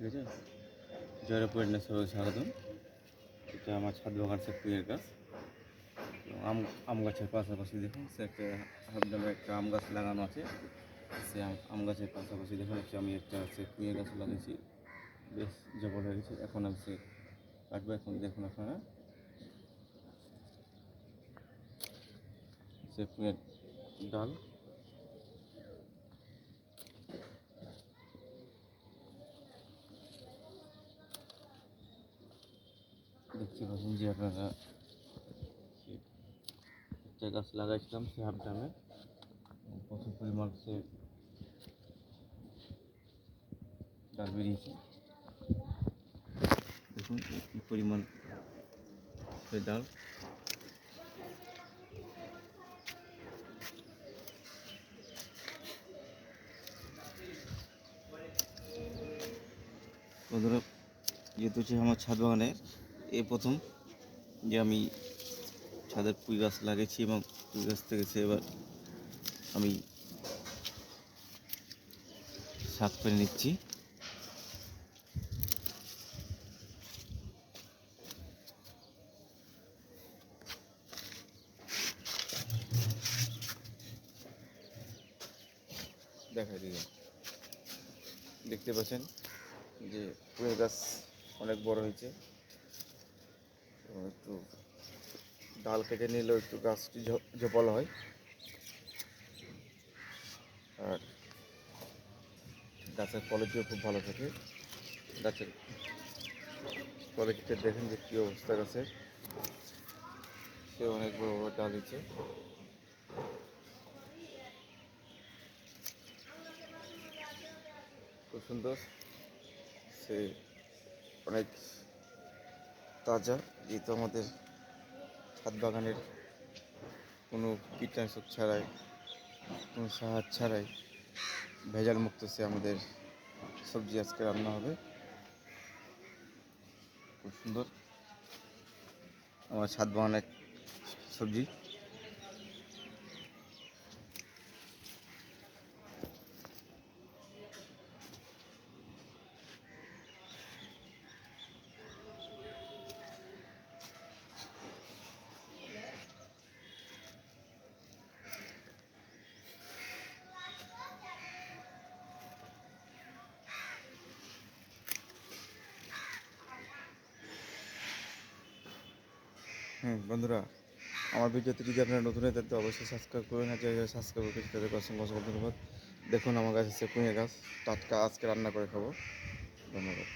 ঠিক আছে? জয়ের পরিণে সবাই স্বাগতম। এটা আমার ছাদ বাগান সে ফুলের গাছ আম আম গাছের পাশাপাশি দেখুন, সে একটা হাফ একটা আম গাছ লাগানো আছে। সে আম- গাছের পাশাপাশি দেখুন হচ্ছে আমি একটা সে ফুলের গাছ লাগিয়েছি। বেশ জবর হয়ে গেছে। এখন আমি সে কাটবো। এখন দেখুন আপনারা। সে ফুলের ডাল। দেখতে যে আপনারা একটা গাছ লাগাইছিলাম সে হাফ ডামে প্রচুর পরিমাণ সে ডাল বেরিয়েছে। দেখুন কি পরিমাণ ডাল। বন্ধুরা, যেহেতু হচ্ছে আমার ছাদ বাগানে এই প্রথম, যে আমি ছাদের পুঁই গাছ লাগিয়েছি এবং পুঁই গাছ থেকে সে এবার আমি শাক পেরে নিচ্ছি। দেখা দিয়ে দেখতে পাচ্ছেন যে পুঁই গাছ অনেক বড় হয়েছে। একটু ডাল কেটে নিলেও একটু গাছটি ঝোপালো হয়। আর গাছের কোয়ালিটিও খুব ভালো থাকে। গাছের কোয়ালিটিটা দেখেন যে কী অবস্থা গাছের। সে অনেক বড় বড় ডাল হয়েছে। খুব সুন্দর। সে অনেক তাজা। যেহেতু আমাদের ছাদ বাগানের কোনো কীটনাশক ছাড়াই, কোনো সাহার ছাড়াই ভেজাল মুক্ত সে আমাদের সবজি আজকে রান্না হবে। খুব সুন্দর। আমার ছাদ বাগানের সবজি। হুম, বন্ধুরা, আমার ভিডিওতে যদি আপনারা নতুন হয়ে থাকেন, তো অবশ্যই সাবস্ক্রাইব করবেন আর যারা সাবস্ক্রাইব করেছে তাদেরকে অসংখ্য অসংখ্য ধন্যবাদ। দেখুন, আমার কাছে সে কুঁয়ে গাছ। টাটকা আজকে রান্না করে খাব। ধন্যবাদ।